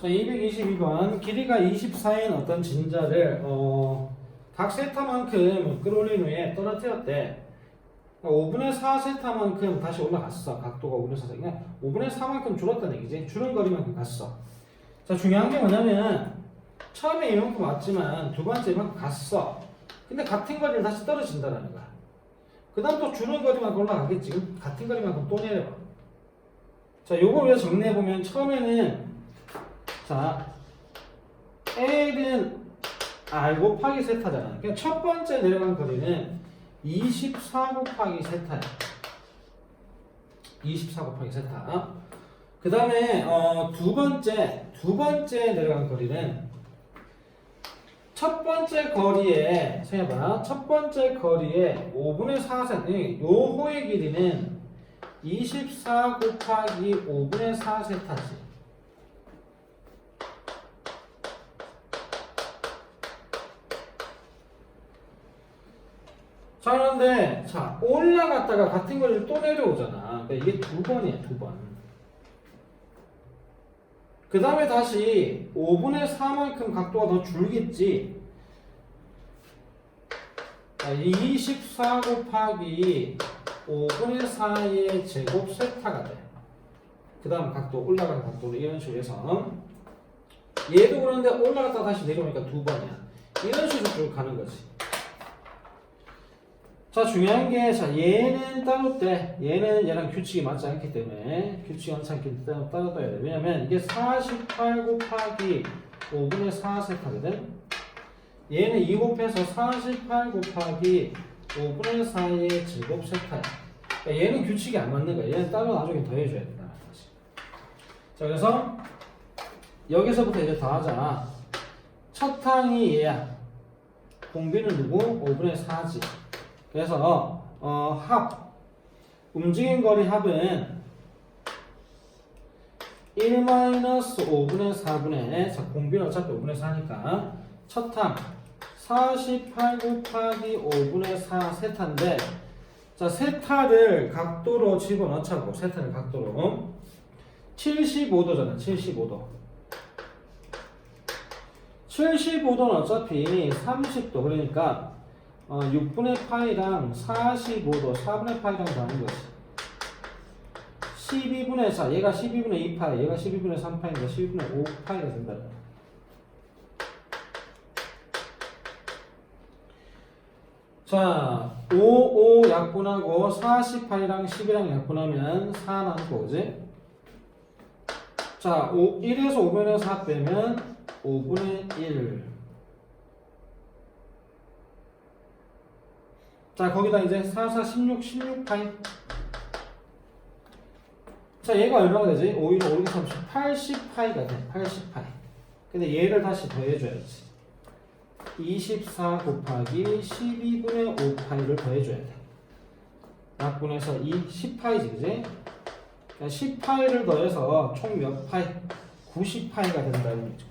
자, 222번 길이가 24인 어떤 진자를 어, 각 세타만큼 끌어올린 후에 떨어뜨렸대. 5분의 4 세타만큼 다시 올라갔어. 각도가 5분의 4 세타. 5분의 4만큼 줄었다는 얘기지. 줄은 거리만큼 갔어. 자, 중요한 게 뭐냐면 처음에 이만큼 왔지만 두 번째 이만큼 갔어. 근데 같은 거리를 다시 떨어진다라는 거야. 그 다음 또 줄은 거리만큼 올라가겠지. 같은 거리만큼 또 내려와. 자, 요거 왜 정리해보면 처음에는 자, L은 R 곱하기 세타잖아. 그러니까 첫 번째 내려간 거리는 24 곱하기 세타야. 24 곱하기 세타. 그 다음에 어, 두 번째 두 번째 내려간 거리는 첫 번째 거리에 생각해봐. 첫 번째 거리에 5분의 4세타. 요 호의 길이는 24 곱하기 5분의 4 세타지. 자 그런데 자 올라갔다가 같은 거리를 또 내려오잖아. 그러니까 이게 두 번이야 두 번. 그 다음에 다시 5분의 4만큼 각도가 더 줄겠지. 자, 24 곱하기 5분의 4의 제곱 세타가 돼. 그 다음 각도 올라가는 각도를 이런 식으로 해서 얘도 그런데 올라갔다 다시 내려오니까 두 번이야. 이런 식으로 쭉 가는 거지. 자 중요한 게 자 얘는 따로 때 얘는 얘랑 규칙이 맞지 않기 때문에 규칙이 맞지 않기 때문에 따로 떠야 돼. 왜냐면 이게 48 곱하기 5분의 4 세타거든. 얘는 2 곱해서 48 곱하기 5분의 4의 제곱 세타야. 그러니까 얘는 규칙이 안 맞는 거야. 얘는 따로 나중에 더해줘야 된다. 자 그래서 여기서부터 이제 더하자. 첫 항이 얘야. 공비는 누구? 5분의 4지 그래서 어, 합 움직인 거리 합은 1-5분의 4분의 자 공비는 어차피 5분의 4니까 첫함 48 곱하기 5분의 4 세타인데 자 세타를 각도로 집어넣자고 세타를 각도로. 75도잖아 75도. 75도는 어차피 30도. 그러니까 어, 6분의 파이랑 45도 4분의 파이랑 다는 거지. 12분의 4 얘가 12분의 2파이 얘가 12분의 3파이니까 12분의 5파이가 된다 자 5, 5 약분하고 48이랑 10이랑 약분하면 4 나오고 그지? 자 5, 1에서 5분의 4 빼면 5분의 1 자 거기다 이제 4, 4, 16, 16파이 자 얘가 얼마가 되지? 5, 1, 5, 6, 30, 80파이가 돼 80파이 근데 얘를 다시 더해줘야지 24 곱하기 12분의 5파이를 더해줘야 돼 약분해서 이 10파이지 그지? 10파이를 더해서 총 몇 파이? 90파이가 된다는 얘기죠